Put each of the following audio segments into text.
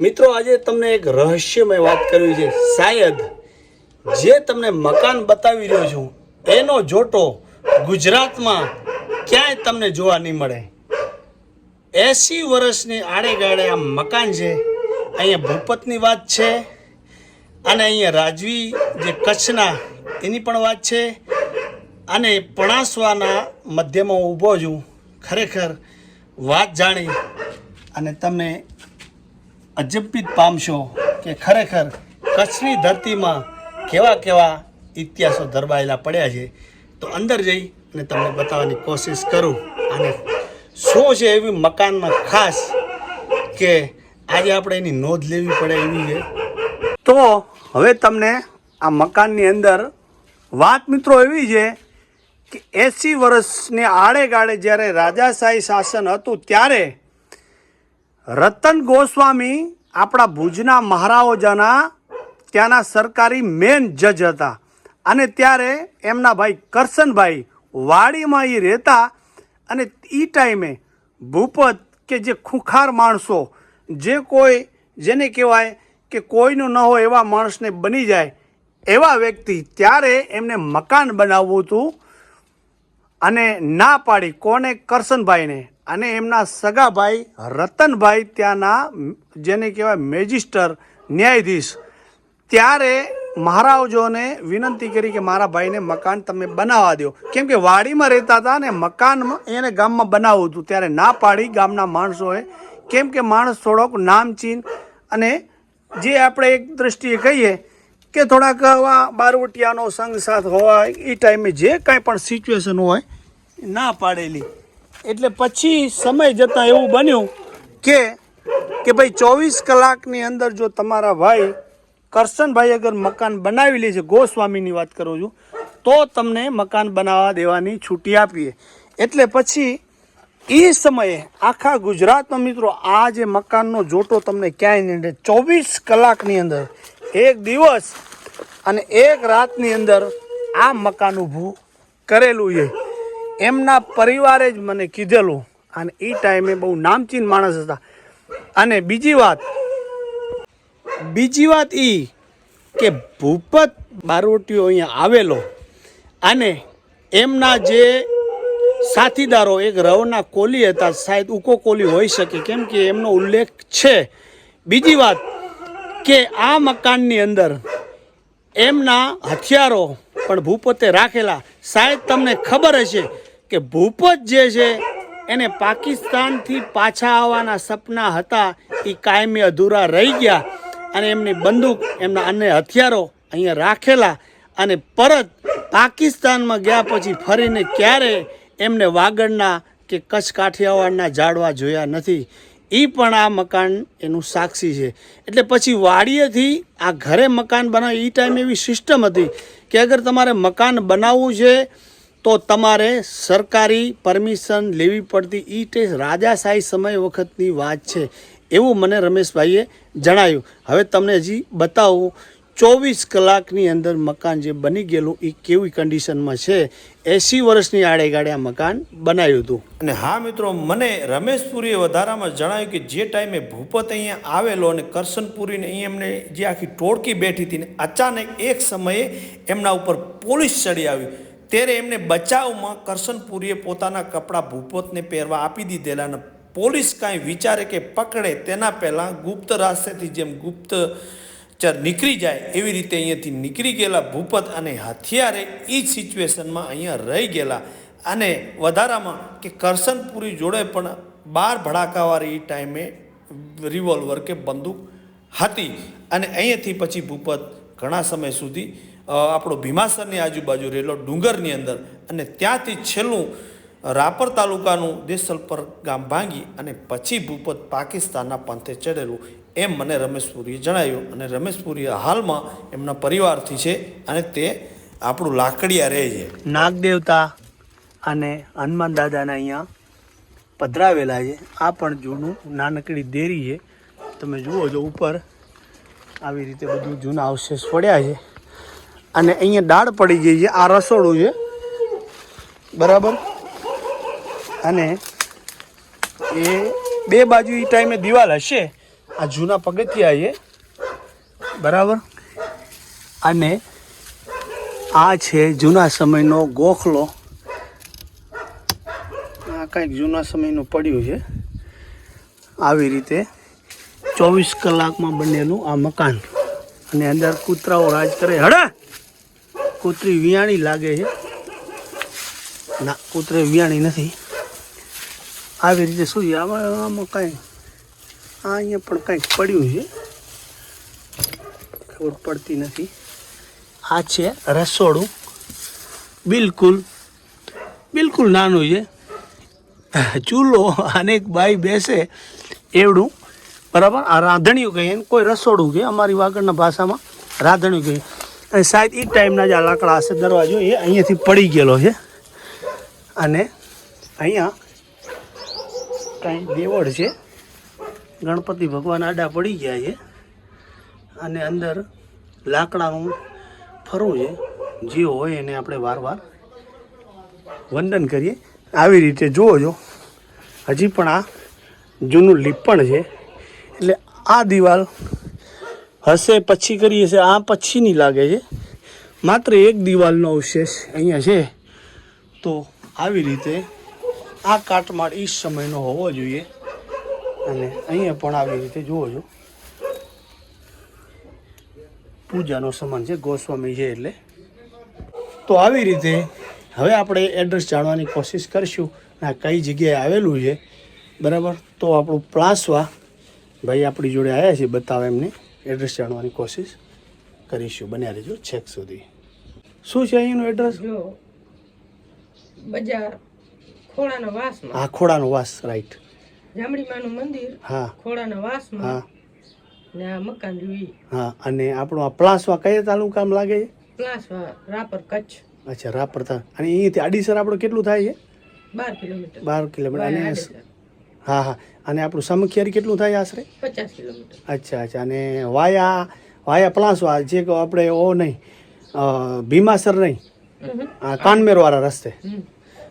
મિત્રો, આજે તમને એક રહસ્યમય વાત કરવી છે. શાયદ જે તમને મકાન બતાવી રહ્યો છું, એનો જોટો ગુજરાતમાં ક્યાંય તમને જોવા નહીં મળે. એસી વર્ષની આડે ગાડે આ મકાન છે. અહીંયા ભૂપતની વાત છે અને અહીંયા રાજવી જે કચ્છના, એની પણ વાત છે. અને પણાસવાના મધ્યમાં ઊભો છું. ખરેખર વાત જાણી અને તમને અજંપિત પામશો કે ખરેખર કચ્છની ધરતીમાં કેવા કેવા ઇતિહાસો ધરબાયેલા પડ્યા છે, તો અંદર જઈ અને તમને બતાવવાની કોશિશ કરું. અને શું છે એવી મકાનમાં ખાસ કે આજે આપણે એની નોંધ લેવી પડે એવી છે. તો હવે તમને આ મકાનની અંદર વાત મિત્રો એવી છે કે એંસી વર્ષની આડે ગાળે જ્યારે રાજાશાહી શાસન હતું, ત્યારે રતન ગોસ્વામી આપણા ભુજના મહારાજાના ત્યાંના સરકારી મેન જજ હતા. અને ત્યારે એમના ભાઈ કરશનભાઈ વાડીમાં એ રહેતા અને એ ટાઈમે ભૂપત કે જે ખૂંખાર માણસો, જે કોઈ જેને કહેવાય કે કોઈનું ન હોય એવા માણસને બની જાય એવા વ્યક્તિ ત્યારે એમને મકાન બનાવવું હતું. અને ના પાડી કોને? કરશનભાઈને. અને એમના સગાભાઈ રતનભાઈ ત્યાંના જેને કહેવાય મેજિસ્ટર ન્યાયાધીશ. ત્યારે મહારાજોને વિનંતી કરી કે મારા ભાઈને મકાન તમે બનાવવા દો. કેમ કે વાડીમાં રહેતા હતા ને મકાનમાં એને ગામમાં બનાવવું હતું. ત્યારે ના પાડી ગામના માણસોએ. કેમ કે માણસ થોડોક નામચીન અને જે આપણે એક દ્રષ્ટિએ કહીએ કે થોડાક આવા બારવટિયાનો સંગ સાથ હોય એ ટાઈમે જે કાંઈ પણ સિચ્યુએશન હોય, ના પાડેલી. એટલે પછી સમય જતાં એવું બન્યું કે કે ભાઈ ચોવીસ કલાકની અંદર જો તમારા ભાઈ કરશનભાઈ અગર મકાન બનાવી લે છે, ગોસ્વામીની વાત કરું છું, તો તમને મકાન બનાવવા દેવાની છૂટી આપીએ. એટલે પછી એ સમયે આખા ગુજરાતમાં મિત્રો આ જે મકાનનો જોટો તમને ક્યાંય નહીં ચોવીસ કલાકની અંદર એક દિવસ અને એક રાતની અંદર આ મકાન ઊભું કરેલું છે. એમના પરિવારે જ મને કીધેલું. અને એ ટાઈમે બહુ નામચીન માણસ હતા. અને બીજી વાત બીજી વાત એ કે ભૂપત બારવટીઓ અહીંયા આવેલો અને એમના જે સાથીદારો, એક રવના કોલી હતા, શાયદ ઉકો કોલી હોઈ શકે, કેમ કે એમનો ઉલ્લેખ છે. બીજી વાત કે આ મકાનની અંદર એમના હથિયારો પણ ભૂપતે રાખેલા. શાયદ તમને ખબર હશે કે ભૂપત જે છે, એને પાકિસ્તાનથી પાછા આવવાના સપના હતા એ કાયમી અધૂરા રહી ગયા અને એમની બંદૂક, એમના અન્ય હથિયારો અહીંયા રાખેલા અને પરત પાકિસ્તાનમાં ગયા પછી ફરીને ક્યારે એમને વાગડના કે કચ્છ કાઠિયાવાડના ઝાડવા જોયા નથી. એ પણ આ મકાન એનું સાક્ષી છે. એટલે પછી વાડીએથી આ ઘરે મકાન બનાવે એ ટાઈમ એવી સિસ્ટમ હતી કે અગર તમારે મકાન બનાવવું છે તો તમારે સરકારી પરમિશન લેવી પડતી એ તે રાજાશાહી સમય વખતની વાત છે. એવું મને રમેશભાઈએ જણાવ્યું હવે તમને હજી બતાવું, ચોવીસ કલાકની અંદર મકાન જે બની ગયેલું એ કેવી કન્ડિશનમાં છે, એંસી વર્ષની આડેગાડે આ મકાન બનાવ્યું હતું. અને હા મિત્રો, મને રમેશપુરીએ વધારામાં જણાવ્યું કે જે ટાઈમે ભૂપત અહીંયા આવેલો અને કરશનપુરીને અહીંયા એમને જે આખી ટોળકી બેઠી હતી ને અચાનક એક સમયે એમના ઉપર પોલીસ ચડી આવ્યું ત્યારે એમને બચાવમાં કરશનપુરીએ પોતાના કપડાં ભૂપતને પહેરવા આપી દીધેલા અને પોલીસ કાંઈ વિચારે કે પકડે તેના પહેલાં ગુપ્ત રાસ્તેથી જેમ ગુપ્ત ચર નીકળી જાય એવી રીતે અહીંયાથી નીકળી ગયેલા ભૂપત અને હથિયારે એ સિચ્યુએશનમાં અહીંયા રહી ગયેલા. અને વધારામાં કે કરશનપુરી જોડે પણ બાર ભડાકાવાળી ટાઈમે રિવોલ્વર કે બંદૂક હતી. અને અહીંયાથી પછી ભૂપત ઘણા સમય સુધી આપણો ભીમાસરની આજુબાજુ રહેલો ડુંગરની અંદર અને ત્યાંથી છેલ્લું રાપર તાલુકાનું દેસલપર ગામ ભાંગી અને પછી ભૂપત પાકિસ્તાનના પંથે ચડેલું, એમ મને રમેશપુરીએ જણાવ્યું. અને રમેશપુરી હાલમાં એમના પરિવારથી છે અને તે આપણું લાકડિયા રહે છે. નાગદેવતા અને હનુમાન દાદાના અહીંયા પધરાવેલા છે. આ પણ જૂનું નાનકડી દેરી છે. તમે જુઓ છો ઉપર આવી રીતે બધું જૂના અવશેષ પડ્યા છે. અને અહીંયા દાળ પડી ગઈ છે, આ રસોડું છે. બરાબર? અને એ બે બાજુ એ ટાઈમે દિવાલ હશે. આ જૂના પગથિયા છે. બરાબર? અને આ છે જૂના સમયનો ગોખલો. આ કંઈક જૂના સમયનું પડ્યું છે. આવી રીતે ચોવીસ કલાકમાં બનેલું આ મકાન. અને અંદર કૂતરાઓ રાજ કરે. હડે! કૂતરી વિયાણી લાગે છે. ના, કૂતરી વિયાણી નથી. આવી રીતે શું આમાં આમાં કાંઈ, આ અહીંયા પણ કંઈક પડ્યું છે. ખબર પડતી નથી. આ છે રસોડું. બિલકુલ બિલકુલ નાનું છે. ચૂલો અનેક બાઈ બેસે એવડું. બરાબર? આ રાંધણિયું કહીએ કોઈ રસોડું કે અમારી વાગડના ભાષામાં રાંધણિયું કહીએ. અને શાયદ એ ટાઈમના જે આ લાકડા હશે દરવાજો એ અહીંયાથી પડી ગયેલો છે. અને અહીંયા કાંઈ દેવળ છે. ગણપતિ ભગવાન આડા પડી ગયા છે. અને અંદર લાકડાનું ફરવું છે. જે હોય એને આપણે વાર વાર વંદન કરીએ. આવી રીતે જુઓ જો હજી પણ આ જૂનું લીપણ છે. એટલે આ દિવાલ હશે, પછી કરીએ છે આ પછીની લાગે છે. માત્ર એક દિવાલનો અવશેષ અહીંયા છે. તો આવી રીતે આ કાટમાળ એ સમયનો હોવો જોઈએ. અને અહીંયા પણ આવી રીતે જુઓ છો. પૂજાનો સમાન છે, ગોસ્વામી છે એટલે. તો આવી રીતે હવે આપણે એડ્રેસ જાણવાની કોશિશ કરીશું. આ કઈ જગ્યાએ આવેલું છે. બરાબર? તો આપણું પ્લાસવા ભાઈ આપણી જોડે આવ્યા છે, બતાવે એમને. એડ્રેસ જાણવાની કોશિશ કરીશું. બન્યા રહેજો છેક સુધી. શું છે અહીંનું એડ્રેસ બજાર ખોડાનો વાસમાં. હા ખોડાનો વાસ રાઈટ જામડીમાનું મંદિર હા. ખોડાના હા. ને આ મકાન જોઈ હા અને આપણો આ પ્લાસવા કયા તાલુકામાં લાગે? પ્લાસવા રાપર કચ્છ. અચ્છા રાપર અને અહીંયાથી આડીસર આપણો કેટલું થાય છે? બાર કિલોમીટર. બાર કિલોમીટર. અને. હા હા. અને આપણું સમખિયારી કેટલું થાય આશરે? પચાસ કિલોમીટર. અચ્છા અચ્છા. અને વાયા વાયા પલાસવા જે આપણે ઓ નહીં ભીમાસર નહીં આ કાનમેરવાળા રસ્તે.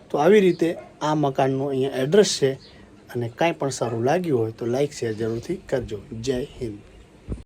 તો આવી રીતે આ મકાનનું અહીંયા એડ્રેસ છે અને કાંઈ પણ સારું લાગ્યું હોય તો લાઈક શેર જરૂરથી કરજો. જય હિન્દ.